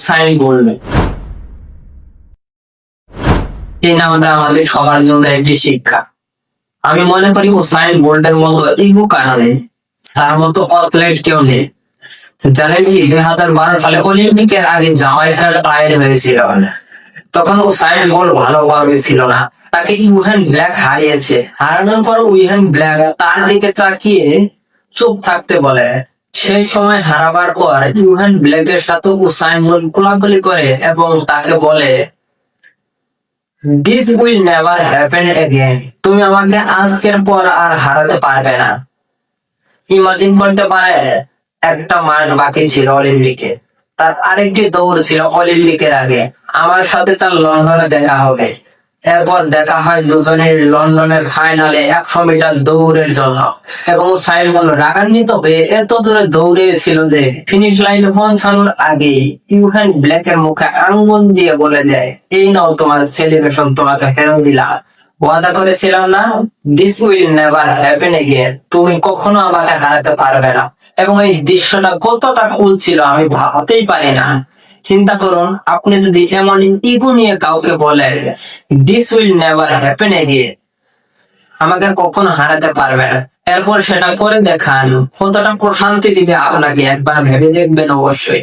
Usain বলবে। এই নামটা আমাদের সবার জন্য একটি শিক্ষা। আমি মনে করি উসাইন বোল্টের মতো ইগো কারণে তার মতো অথলেট কেউ নেই, জানেন কি, দুই হাজার বারো সালে অলিম্পিকের আগে জামাইকার আয়ের হয়েছিল। তখন উসাইন বোল্ট ভালোভাবে ছিল না। তাকে ইউহেন ব্ল্যাক হারিয়েছে। হারানোর পর উইহেন ব্ল্যাক তার দিকে তাকিয়ে চুপ থাকতে বলে সেই সময় হারাবার পর ইউহেন ব্ল্যাকের সাথে উসাইন কোলাকুলি করে এবং তাকে বলে this will never happen again তুমি আমাকে আজকের পর আর হারাতে পারবে না। ইমাজিন করতে পারে, একটা মাস বাকি ছিল অলিম্পিকে। তার আরেকটি দৌড় ছিল অলিম্পিকের আগে। আমার সাথে তার লন্ডনে দেখা হবে। এরপর দেখা হয় দুজনের লন্ডনের ফাইনালে একশো মিটার দৌড়ের জন্য। এবং বলল, রাগান্বিত হয়ে এত দূরে দৌড়েছিল যে ফিনিশ লাইনে পৌঁছানোর আগে ইউহেন ব্ল্যাকের মুখে আঙ্গুল দিয়ে বলে দেয়, এই নাও তোমার সেলিব্রেশন তোমাকে ফেরত দিলাম। ওয়াদা করেছিলাম না this will never happen again তুমি কখনো আমাকে হারাতে পারবে না। এবং এই দৃশ্যটা কতটা কুল ছিল আমি ভাবতেই পারি না। চিন্তা করুন, আপনি যদি এমন ইগো নিয়ে কাউকে বলেন this will never happen again আমাকে কখনো হারাতে পারবে এরপর সেটা করে দেখান, কতটা প্রশান্তি দিবে আপনাকে, একবার ভেবে দেখবেন অবশ্যই।